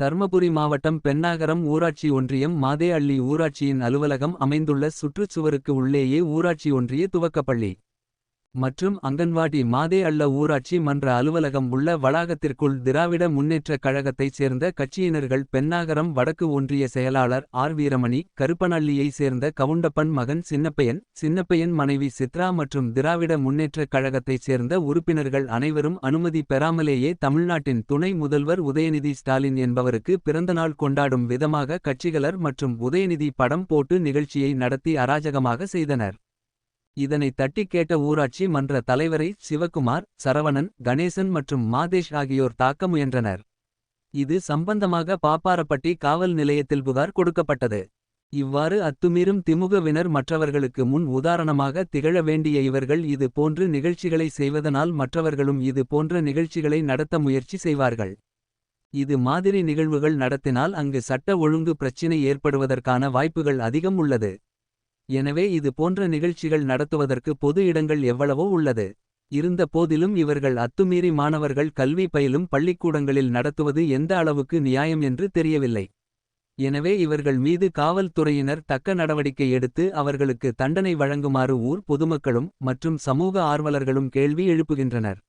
தர்மபுரி மாவட்டம் பென்னாகரம் ஊராட்சி ஒன்றியம் மாதே அள்ளி ஊராட்சியின் அலுவலகம் அமைந்துள்ள சுற்றுச்சுவருக்கு உள்ளேயே ஊராட்சி ஒன்றிய துவக்கப்பள்ளி. மற்றும் அங்கன்வாடி மாதே அள்ள ஊராட்சி மன்ற அலுவலகம் உள்ள வளாகத்திற்குள் திராவிட முன்னேற்றக் கழகத்தைச் சேர்ந்த கட்சியினர்கள் பென்னாகரம் வடக்கு ஒன்றிய செயலாளர் ஆர் வீரமணி கருப்பனள்ளியைச் சேர்ந்த கவுண்டப்பன் மகன் சின்னப்பையன் சின்னப்பையன் மனைவி சித்ரா மற்றும் திராவிட முன்னேற்றக் கழகத்தைச் சேர்ந்த உறுப்பினர்கள் அனைவரும் அனுமதி பெறாமலேயே தமிழ்நாட்டின் துணை முதல்வர் உதயநிதி ஸ்டாலின் என்பவருக்கு பிறந்தநாள் கொண்டாடும் விதமாக கட்சிகளர் மற்றும் உதயநிதி படம் போட்டு நிகழ்ச்சியை நடத்தி அராஜகமாக செய்தனர். இதனை தட்டிக் கேட்ட ஊராட்சி மன்ற தலைவரை சிவகுமார் சரவணன் கணேசன் மற்றும் மாதேஷ் ஆகியோர் தாக்க முயன்றனர். இது சம்பந்தமாக பாப்பாரப்பட்டி காவல் நிலையத்தில் புகார் கொடுக்கப்பட்டது. இவ்வாறு அத்துமீறும் திமுகவினர் மற்றவர்களுக்கு முன் உதாரணமாக திகழ வேண்டிய இவர்கள் இது போன்று நிகழ்ச்சிகளை செய்வதனால் மற்றவர்களும் இது போன்ற நிகழ்ச்சிகளை நடத்த முயற்சி செய்வார்கள். இது மாதிரி நிகழ்வுகள் நடத்தினால் அங்கு சட்ட ஒழுங்கு பிரச்சினை ஏற்படுவதற்கான வாய்ப்புகள் அதிகம் உள்ளது. எனவே இது போன்ற நிகழ்ச்சிகள் நடத்துவதற்கு பொது இடங்கள் எவ்வளவோ உள்ளது. இருந்த போதிலும் இவர்கள் அத்துமீறி மாணவர்கள் கல்வி பயிலும் பள்ளிக்கூடங்களில் நடத்துவது எந்த அளவுக்கு நியாயம் என்று தெரியவில்லை. எனவே இவர்கள் மீது காவல்துறையினர் தக்க நடவடிக்கை எடுத்து அவர்களுக்கு தண்டனை வழங்குமாறு ஊர் பொதுமக்களும் மற்றும் சமூக ஆர்வலர்களும் கேள்வி எழுப்புகின்றனர்.